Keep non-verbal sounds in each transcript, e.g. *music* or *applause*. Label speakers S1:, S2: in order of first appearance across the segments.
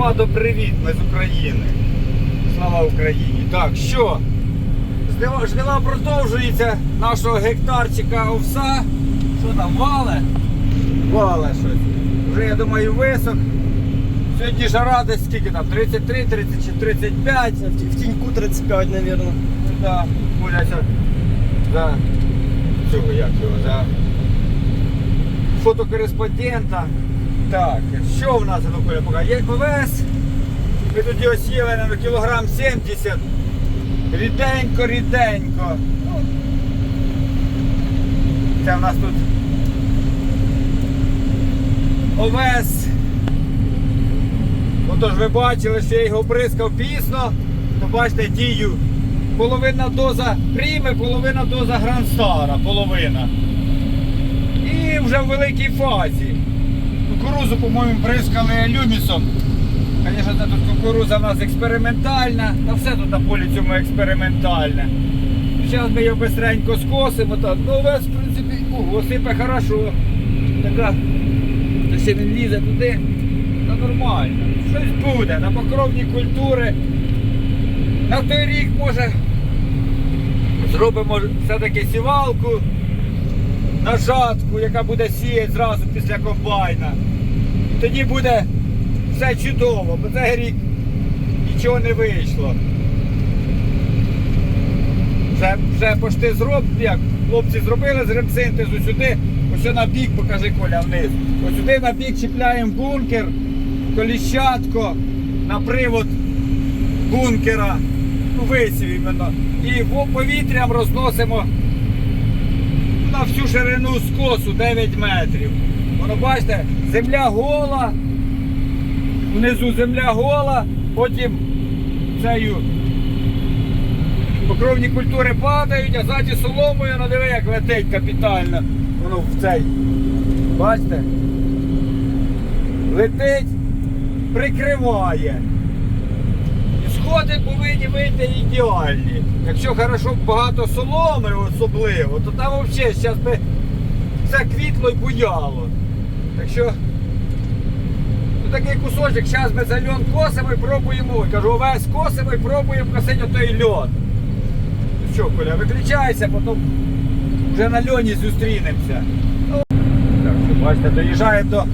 S1: Громадо, привіт, ми з України. Слава Україні. Так, що? Жнива, продовжується нашого гектарчика овса. Що там, вале? Вале щось. Вже, я думаю, висок. Сьогодні жара десь скільки там? 33, 30 чи 35.
S2: В, тіньку 35, мабуть.
S1: Да, боляться за цього як його, за фотокореспондента. Так, що в нас Коля, поки? Є овес. Ми тут його сіли на кілограм 70. Ріденько, ріденько. Ну, Це в нас тут овес. Отож ви бачили, що я його бризкав пісно, то бачите дію. Половина доза прийме, половина доза гранстара, половина. І вже в великій фазі. Кукурузу, по-моєму, бризкали люмісом. Звісно, тут кукуруза в нас експериментальна, та все тут на полі цьому експериментальне. Зараз ми його бистренько скосимо. Так. Ну, весь, в принципі, ого, сипе хорошо. Така, та ще він лізе туди. Та нормально. Щось буде. На покровні культури. На той рік може зробимо все-таки сівалку на жатку, яка буде сіяти зразу після комбайна. Тоді буде все чудово, бо цей рік нічого не вийшло. Вже, вже пошти зроб, як хлопці зробили з ремсинтезу сюди, ось на бік, покажи Коля вниз. Ось сюди на бік чіпляємо бункер, коліщатко на привод бункера, ну висів. І повітрям розносимо на всю ширину скосу 9 метрів. Воно бачите, земля гола, внизу земля гола, потім цею покровні культури падають, а ззаді соломою, ну диви, як летить капітально. Воно в цей. Бачите? Летить, прикриває. І сходи повинні вийти ідеальні. Якщо хорошо багато соломи особливо, то там взагалі зараз би все квітло і буяло. Так що такий кусочок, зараз ми за льон косимо і пробуємо. Кажу, овес косимо і пробуємо косити отой льон. Ну що, Коля, виключайся, потім вже на льоні зустрінемося. Ну, так, що, бачите, доїжджаємо до,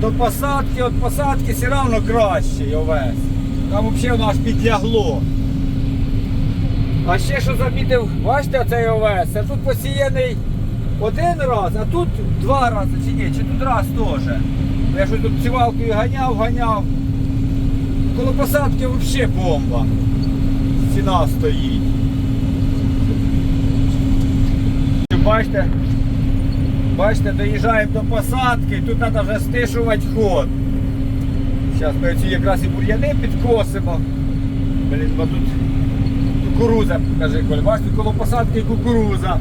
S1: до посадки, от посадки все одно кращий овес. Там взагалі воно аж підлягло. А ще що замітив, бачите оцей овес, це тут посіяний один раз, а тут два рази чи ні, чи тут раз теж. Я щось тут сівалкою ганяв, ганяв. Коло посадки взагалі бомба. Стіна стоїть. Бачите, бачите, доїжджаємо до посадки, тут треба вже стишувати ход. Зараз ми ці якраз і бур'яни підкосимо. Блін, бо тут кукуруза, каже Коль, бачите, коло посадки кукуруза.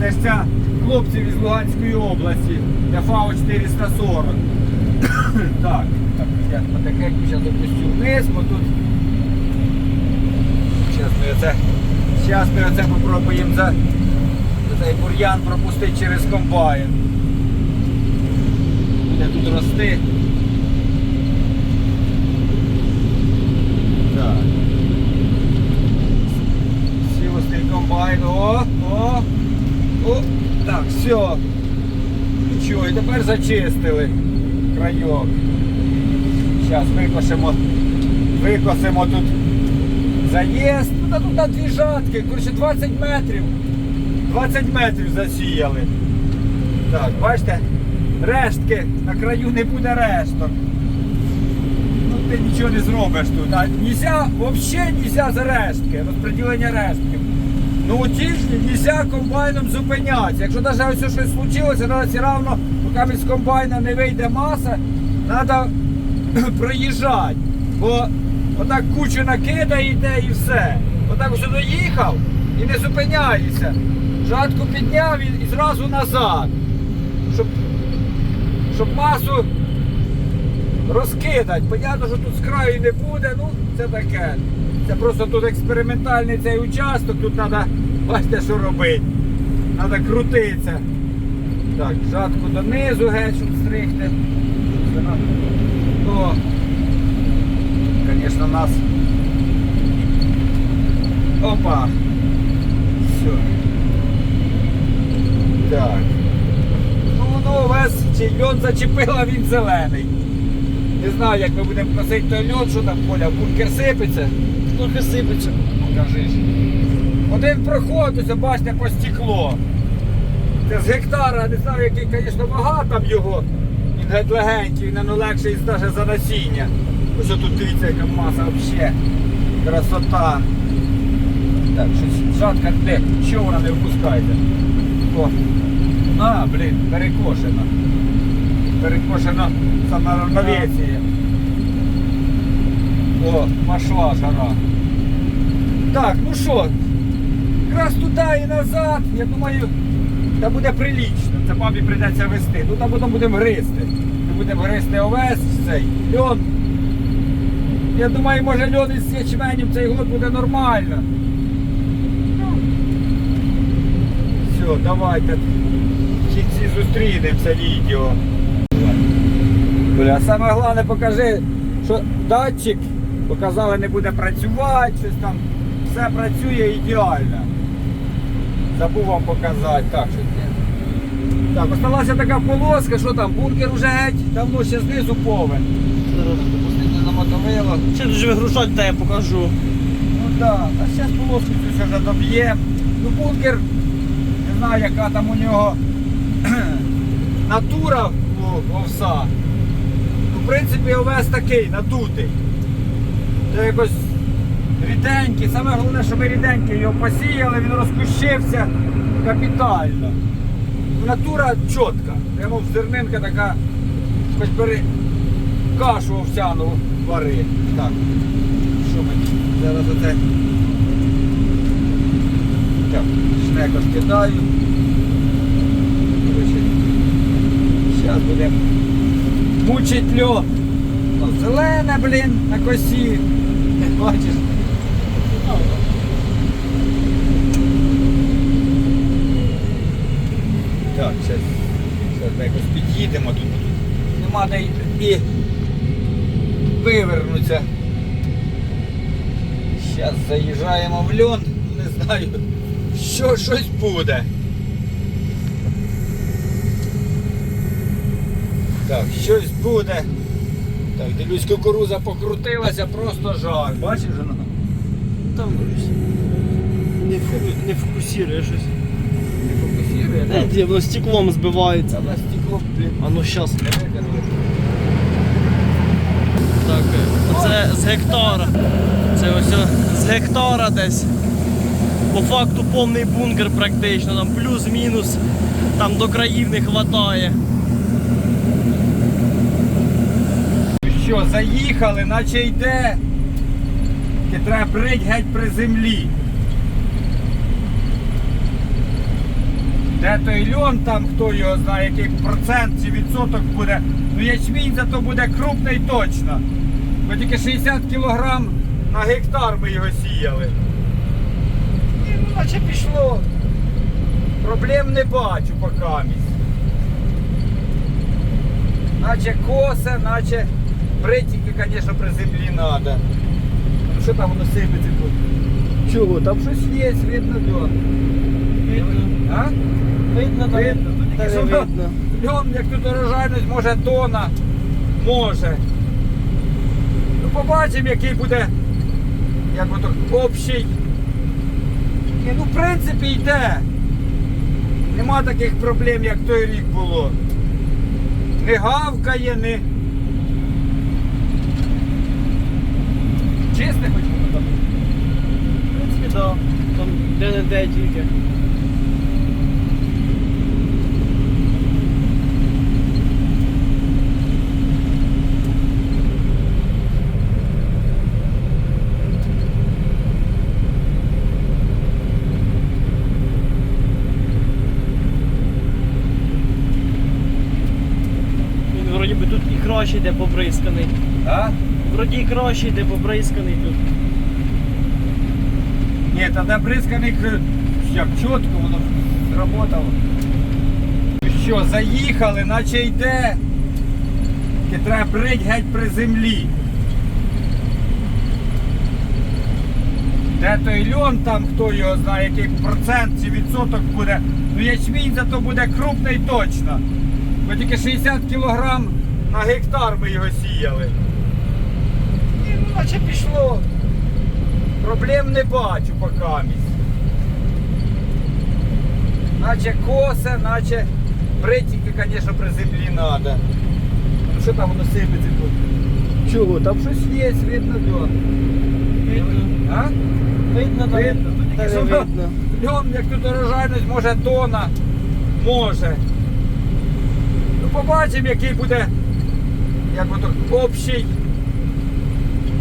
S1: Це ж ця хлопців із Луганської області, ФАО 440. *coughs* так, так, я потихеньку зараз опустю вниз, бо тут. Зараз ми оце, зараз ми оце попробуємо за цей бур'ян пропустити через комбайн. Буде тут рости. Так. Сілостий комбайн. О, о, о. Так, все. Нічого, і тепер зачистили крайок. Зараз викосимо, викосимо тут заїзд. Ну, та тут на дві жатки, коротше 20 метрів. 20 метрів засіяли. Так, бачите, рештки, на краю не буде решток. Ну ти нічого не зробиш тут. А нельзя, взагалі нельзя за рештки, розподілення рештків. Ну у тижні нельзя комбайном зупинятися. Якщо навіть ось щось случилося, треба все одно, поки з комбайна не вийде маса, треба *clears throat* проїжджати. Бо отак кучу накидаєте і все. Отак ось доїхав і не зупиняється. Жатку підняв і, і зразу назад. Щоб, щоб масу розкидати. Понятно, що тут з краю не буде, ну це таке. Це просто тут експериментальний цей участок, тут треба, бачите, що робити. Треба крутитися. Так, жатку донизу геть, щоб стригти. О. звісно, нас. Опа. Все. Так. Ну, ну, весь чи льон зачепила, він зелений. Не знаю, як ми будемо косити той льон, що там поля, бункер сипеться.
S2: Трохи сипеться.
S1: Покажи. Один проход, ось бачите, по стекло. Це з гектара, не знаю, який, звісно, вага його. Він геть легенький, він ну, легший навіть за насіння. Ось тут дивіться, яка маса взагалі. Красота. Так, щось жатка де. Що вона не впускається? О. А, блін, перекошена. Перекошена саме равновесіє. О, пошла жара. Так, ну що, якраз туди і назад, я думаю, та буде прилічно. Це бабі прийдеться вести. Ну там потім будемо гризти. Ми будемо гризти овес, цей льон. Я думаю, може льон із ячменем цей год буде нормально. Все, давайте. Кінці зустрінемося відео. Бля, саме головне покажи, що датчик показали не буде працювати, щось там все працює ідеально. Забув вам показати. Так, що. Так, осталася така полоска, що там, бункер уже геть, давно ще знизу повен. На.
S2: Ще дуже вигружати, та я покажу.
S1: Ну так, а зараз полоску цю вже доб'є. Ну бункер, не знаю, яка там у нього *clears throat* натура у овса. Ну, в принципі, овес такий, надутий. Це якось ріденький. Саме головне, що ми ріденький його посіяли, він розкущився капітально. Натура чітка. Прямо зернинка така, хоч бери кашу овсяну вари. Так. Що ми зараз оце? Так, шнека скидаю. Зараз будемо мучить льон. Ну, зелене, блін, на косі. Бачиш? Так, зараз, ми якось під'їдемо тут. Нема де і вивернуться. Зараз заїжджаємо в льон, не знаю, що щось буде. Так, щось буде. Так, дивлюсь, кукуруза покрутилася, просто жар. Бачиш воно?
S2: Там не, не фокусує щось.
S1: Не фокусує,
S2: Е, де воно стеклом збивається.
S1: Та на стекло, блін,
S2: А ну щас. Так, оце з гектара. Це ось з гектара десь. По факту повний бункер практично, там плюс-мінус, там до країв не вистачає.
S1: Ну Що, заїхали, наче йде. Тільки треба брить геть при землі. Де той льон там, хто його знає, який процент чи відсоток буде. Ну ячмінь зато буде крупний точно. Бо тільки 60 кілограм на гектар ми його сіяли. І ну, наче пішло. Проблем не бачу поки. Наче коса, наче бритики, звісно, при землі треба. Ну що там воно сипеться тут? Чого? Там щось є, видно льон. А?
S2: Видно, там,
S1: Видно.
S2: Та
S1: тільки
S2: не видно.
S1: Льон, як тут урожайність, може тона. Може. Ну побачимо, який буде як ото общий. Ні, ну в принципі йде. Нема таких проблем, як той рік було. Не гавкає, не. Чисте хоч воно там.
S2: В принципі, да. Там де-не-де тільки. Вроді би тут і краще йде побризканий.
S1: А?
S2: Вроді і краще йде побризканий тут.
S1: Ні, тоді бризканик е, як чітко воно. Ну що, заїхали, наче йде. Тільки треба брить геть при землі. Де той льон, там хто його знає, який процент чи відсоток буде. Ну ячмінь зато буде крупний точно. Бо тільки 60 кілограм на гектар ми його сіяли. І ну, наче пішло. Проблем не бачу покамість. Наче косе, наче бритики, звісно, при землі треба. Ну що там воно сипеться тут? Чого? Там щось є, видно.
S2: Видно.
S1: А?
S2: Видно, там.
S1: Видно. Що
S2: видно.
S1: Льон, як тут урожайність, може тона. Може. Ну побачимо, який буде як ото общий.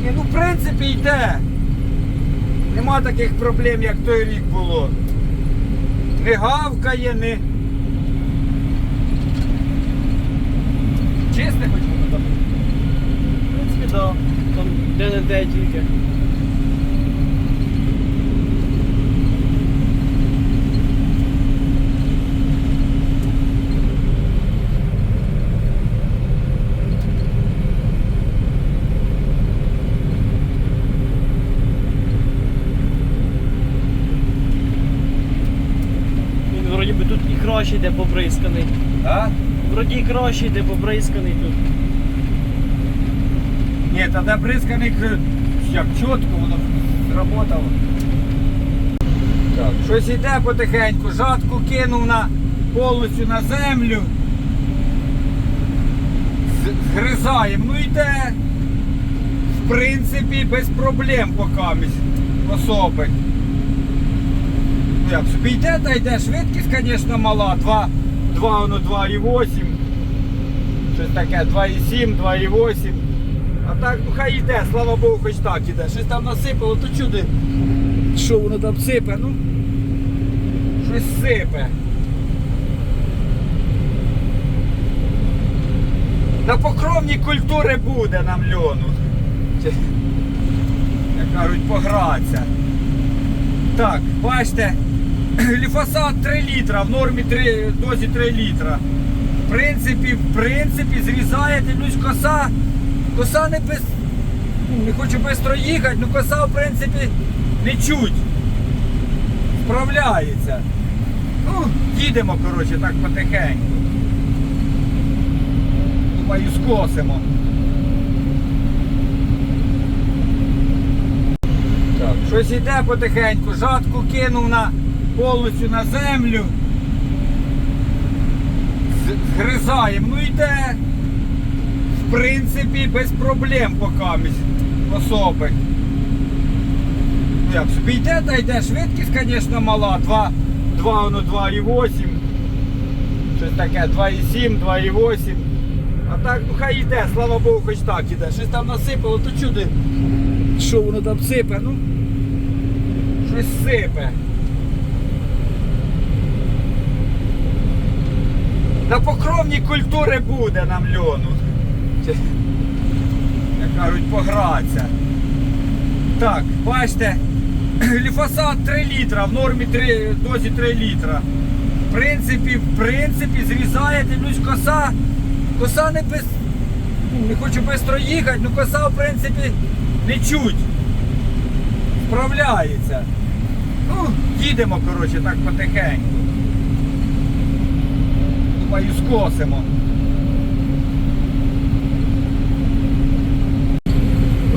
S1: Ні, ну в принципі йде. Нема таких проблем, як той рік було. Не гавкає, не. Чисте хоч воно.
S2: В принципі, да. Там де-не-де тільки. Він вроді би тут і краще йде побризканий.
S1: А?
S2: Вроді краще йде побризканий тут.
S1: Ні, тоді бризканик е, як чітко воно зработало. Так, щось йде потихеньку, жатку кинув на повністю на землю. Згризаємо. Ну йде. В принципі, без проблем покамість особи. Ну як собі йде, та йде. Швидкість, звісно, мала. 2, 2 воно 2,8. Щось таке 2,7, 2,8. А так, ну хай йде, слава Богу, хоч так іде. Щось там насипало, то чуди. Що воно там сипе? Ну. Щось сипе. На покровні культури буде нам льону. Як кажуть, погратися. Так, бачите, *clears throat* ліфосат 3 літра, в нормі 3, дозі 3 літра. В принципі, в принципі, зрізає, дивлюсь, коса. Коса не без. ну, Не хочу швидко їхати, ну коса, в принципі, не чуть. Справляється. Ну, їдемо, коротше, так потихеньку. Думаю, скосимо. Так, щось йде потихеньку, жатку кинув на повністю на землю. Згризаємо. Ну йде. В принципі, без проблем покамість особи. Ну як собі йде, та йде швидкість, звісно, мала. 2, 2 воно 2,8. Щось таке 2,7, 2,8. А так, ну хай йде, слава Богу, хоч так іде. Щось там насипало, то чуди. Що воно там сипе? Ну. Щось сипе. На покровні культури буде нам льону. Як кажуть, погратися. Так, бачите, *clears throat* ліфосат 3 літра, в нормі 3, дозі 3 літра. В принципі, в принципі, зрізає, дивлюсь, коса. Коса не без. Не хочу швидко їхати, ну коса, в принципі, не чуть. Справляється. Ну, їдемо, коротше, так потихеньку. Думаю, скосимо.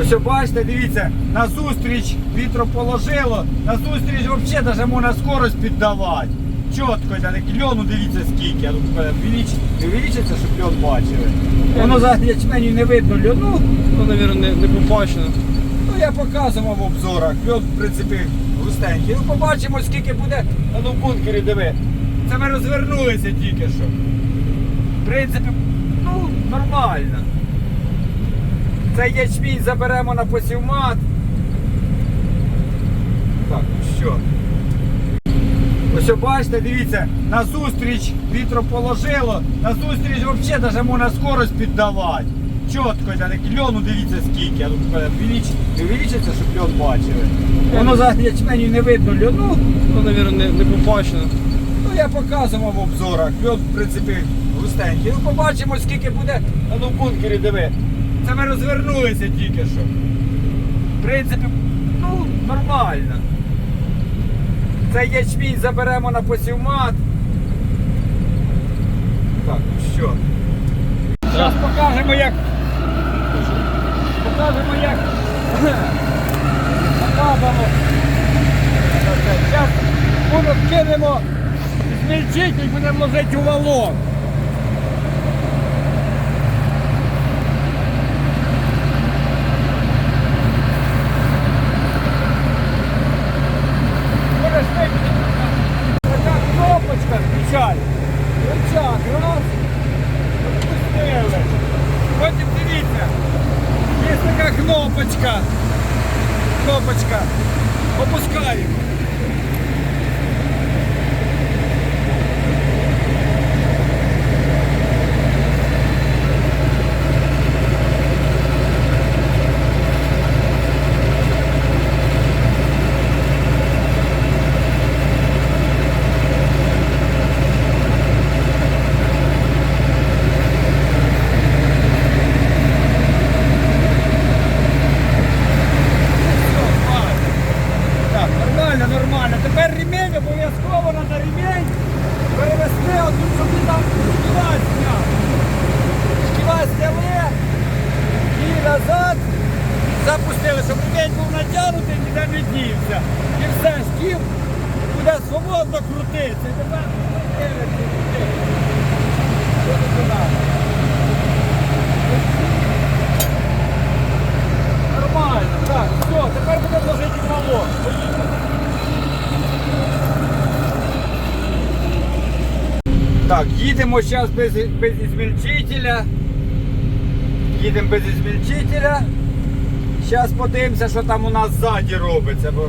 S1: Ось бачите, дивіться, на зустріч вітро положило, на зустріч взагалі навіть можна скорость піддавати. Чітко льону дивіться скільки. А тут е, увеличиться, щоб льон бачили. Воно за ячменю не видно льону.
S2: Ну, мабуть, не, не побачено.
S1: Ну я показував в обзорах. Льон, в принципі, густенький. Ну побачимо, скільки буде а ну, в бункері диви. Це ми розвернулися тільки що. В принципі, ну, нормально. Цей ячмінь заберемо на посівмат. Так, що. Ось бачите, дивіться, на зустріч вітро положило, на зустріч взагалі навіть можна скорость піддавати. Чітко льону дивіться скільки. А тут е, увеличиться, щоб льон бачили. Воно за ячменю не видно льону.
S2: Ну, мабуть, не побачено.
S1: Ну я показував в обзорах. Льон, в принципі, густенький. Ну побачимо, скільки буде а ну, бункері диви. Це ми розвернулися тільки що. В принципі, ну, нормально. Цей ячмінь заберемо на посівмат. Так, ну що. Зараз покажемо, як. Покажемо, як. *laughs* Накапано. Зараз воно кинемо змільчитель, будемо возити у валок. Можеш випити. Така кнопочка включай. Рычаг, раз. Відпустили. Потім дивіться. Є така кнопочка. Кнопочка. Опускаємо. Так, нормально, нормально. Тепер ремень обов'язково треба ремень перевести отут, щоб ти там шківа зняв. Шківа зняли і назад запустили, щоб ремень був натягнутий, ніде не дівся. І все, шків буде свободно крутитися. І тепер крутили, крутили. Що тут надо? Нормально, так, все, тепер будемо ложити в балон. Так, їдемо зараз без, без ізмельчителя. Їдемо без ізмельчителя. Зараз подивимося, що там у нас ззаді робиться. Бо...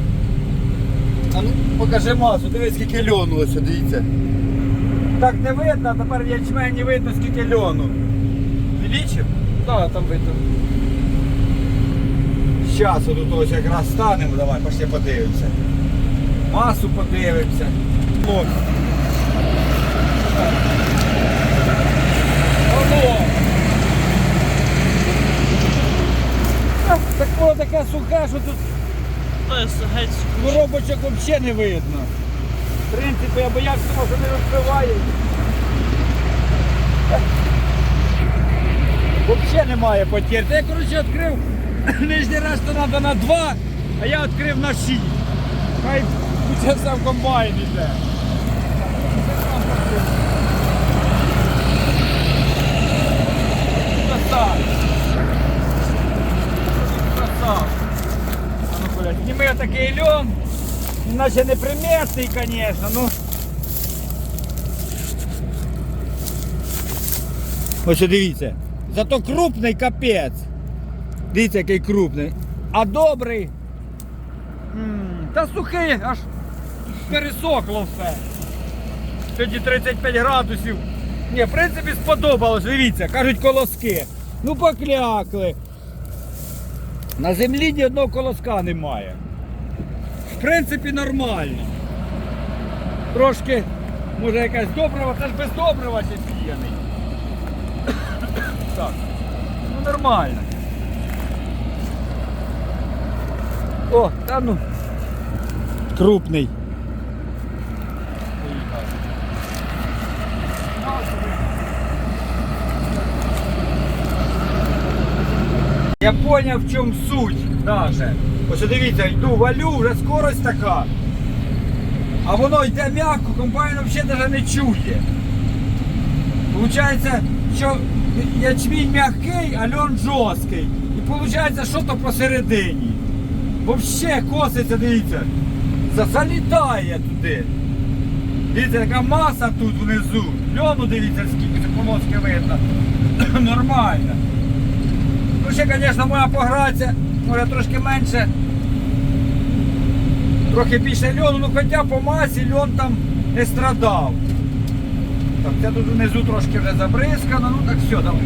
S1: А ну, покажи масу, дивись, скільки льону ось, дивіться. Так не видно, а тепер ячмені видно, скільки льону. Увеличив?
S2: Так, там видно.
S1: Зараз тут ось якраз станемо, давай, пошли подивимося. Масу подивимося. От. Так воно таке сухе, що тут коробочок взагалі не видно. В принципі, я боявся, що не розкриває. Взагалі немає потір. Та Я, коротше, відкрив *clears throat* нижній раз, то треба на 2, а я відкрив на 6. Хай в комбайн іде. Красавець. Красавець. А ну, блядь, зніми такий льон. Іначе не приметний, звісно, ну. Ось дивіться. Зато крупний капець. Дивіться, який крупний. А добрий. Та сухий, аж пересохло все. Сьогодні 35 градусів. Ні, в принципі, сподобалось. Дивіться, кажуть колоски. Ну поклякли. На землі ні одного колоска немає. В принципі, нормально. Трошки, може якась добрива, це ж без добрива ще сіяний. Так. Ну нормально. О, та ну. Крупний. Я поняв, в чому суть даже. Ось дивіться, йду, валю, вже скорость така. А воно йде м'яко, комбайн взагалі не чує. Получається, що ячмінь м'який, а льон жорсткий. І виходить, що то посередині. Взагалі коситься, дивіться. за- Залітає туди. Дивіться, яка маса тут внизу. Льону дивіться, скільки це видно. *coughs* Нормально. Ну ще, звісно, моя погратися, може трошки менше. Трохи більше льону, ну хоча по масі льон там не страдав. Так, це тут внизу трошки вже забризкано, ну так все, давай.